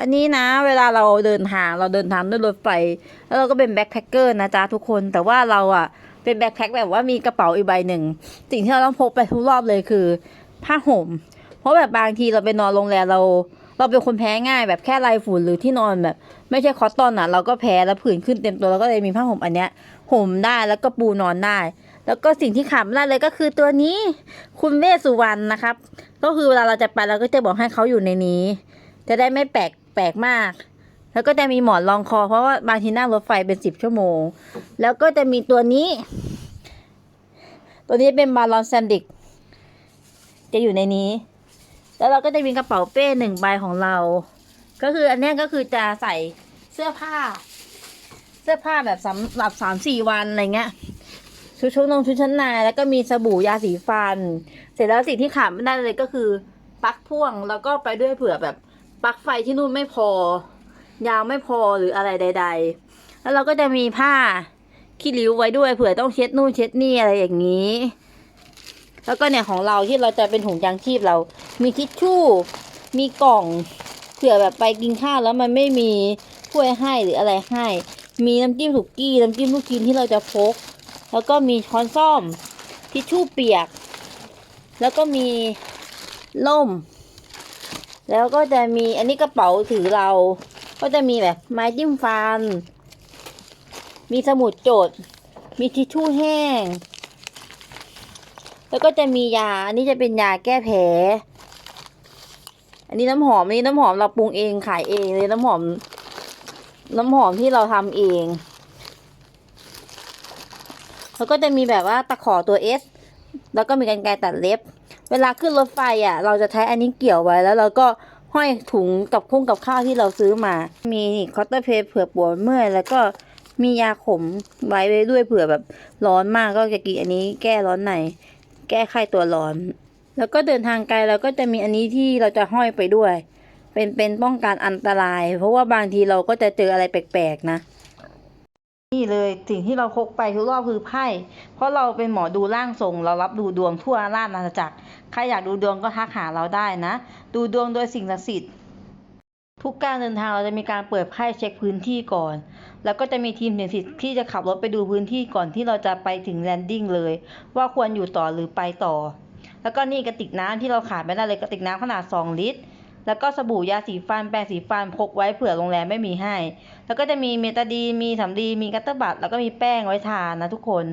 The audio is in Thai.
อันนี้นะ เวลาเราเดินทางเราเดินทางด้วยรถไฟแล้วเราก็เป็นแบ็คแพคเกอร์นะจ๊ะทุกคนแต่ว่าเราอะเป็นแบ็คแพคแบบว่ามีกระเป๋าอีกใบหนึ่งสิ่งที่เราต้องพกไปทุกรอบเลยคือ ผ้าห่ม เพราะแบบบางทีเราไปนอนโรงแรมเรา เราเป็นคนแพ้ง่ายแบบแค่ลายฝุ่นหรือที่นอนแบบ ไม่ใช่คอตตอนอะ เราก็แพ้แล้วผื่นขึ้นเต็มตัวแล้วก็เลยมีผ้าห่มอันเนี้ยห่มได้แล้วก็ปูนอนได้ แล้วก็สิ่งที่ขาดไม่ได้เลยก็คือตัวนี้คุณเวสุวรรณนะครับ ก็คือเวลาเราจะไปเราก็จะบอกให้เขาอยู่ในนี้ จะได้ไม่แปลก ปลกมาก แล้วก็จะมีหมอนรองคอ เพราะว่าบางทีนั่งรถไฟเป็นสิบชั่วโมง แล้วก็จะมีตัวนี้ ตัวนี้เป็นบาลอนแซนดิก จะอยู่ในนี้ แล้วเราก็จะมีกระเป๋าเป้หนึ่งใบของเรา ก็คืออันนี้ก็คือจะใส่เสื้อผ้า เสื้อผ้าแบบสำหรับสามสี่วันอะไรเงี้ยชุดชุดนงชุดชั้นในแล้วก็มีสบู่ยาสีฟัน เสร็จแล้วสิ่งที่ขาดไม่ได้เลยก็คือปลั๊กพ่วงแล้วก็ไปด้วยเผื่อแบบ ปลั๊กไฟที่นู่นไม่พอ ยาวไม่พอหรืออะไรใด ๆ แล้วเราก็จะมีผ้าขี้ริ้วไว้ด้วยเผื่อต้องเช็ดนู่นเช็ดนี่อะไรอย่างนี้ แล้วก็เนี่ยของเราที่เราจะเป็นถุงยางชีพเรา มีทิชชู่ มีกล่องเผื่อแบบไปกินข้าวแล้วมันไม่มีถ้วยให้หรืออะไรให้ มีน้ำจิ้มสุกี้น้ำจิ้มลูกชิ้นที่เราจะพก แล้วก็มีช้อนซ่อมทิชชู่เปียก แล้วก็มีล่ม แล้วก็จะมีอันนี้กระเป๋าถือเรา ก็จะมีแบบไม้จิ้มฟัน มีสมุดโจทย์มีทิชชู่แห้ง แล้วก็จะมียา อันนี้จะเป็นยาแก้แผล อันนี้น้ำหอมนนี้น้ำหอมเราปรุงเองขายเองเลยน้ำหอม น้ำหอมที่เราทำเอง แล้วก็จะมีแบบว่าตะขอตัวเอส แล้วก็มีกันไกรตัดเล็บ เวลาขึ้นรถไฟอะ เราจะใช้อันนี้เกี่ยวไว้แล้วเราก็ห้อยถุงกับคุ้งกับข้าวที่เราซื้อมา มีคอตเตอร์เพย์เผื่อปวดเมื่อยแล้วก็มียาขมไว้ไว้ด้วยเผื่อแบบร้อนมากก็จะกินอันนี้แก้ร้อนในแก้ไข้ตัวร้อน แล้วก็เดินทางไกลเราก็จะมีอันนี้ที่เราจะห้อยไปด้วย เป็นเป็นป้องกันอันตราย เพราะว่าบางทีเราก็จะเจออะไรแปลกๆนะ นี่เลยสิ่งที่เราพกไปทุกรอบคือไพ่ เพราะเราเป็นหมอดูร่างทรง เรารับดูดวงทั่วราชอาณาจักร ใครอยากดูดวงก็ทักหาเราได้นะ ดูดวงโดยสิ่งศักดิ์สิทธิ์ ทุกการเดินทางเราจะมีการเปิดไพ่เช็คพื้นที่ก่อน แล้วก็จะมีทีมเสี่ยงสิทธิ์ที่จะขับรถไปดูพื้นที่ก่อนที่เราจะไปถึงแลนดิ้งเลย ว่าควรอยู่ต่อหรือไปต่อ แล้วก็นี่กระติกน้ำที่เราขาดไม่ได้เลยกระติกน้ำขนาด 2 ลิตร แล้วก็สบู่ยาสีฟันแปรงสีฟันพกไว้เผื่อโรงแรมไม่มีให้ แล้วก็จะมีเมตาดีนมีสำลีมีกัตเตอร์บัตแล้วก็มีแป้งไว้ทานะทุกคน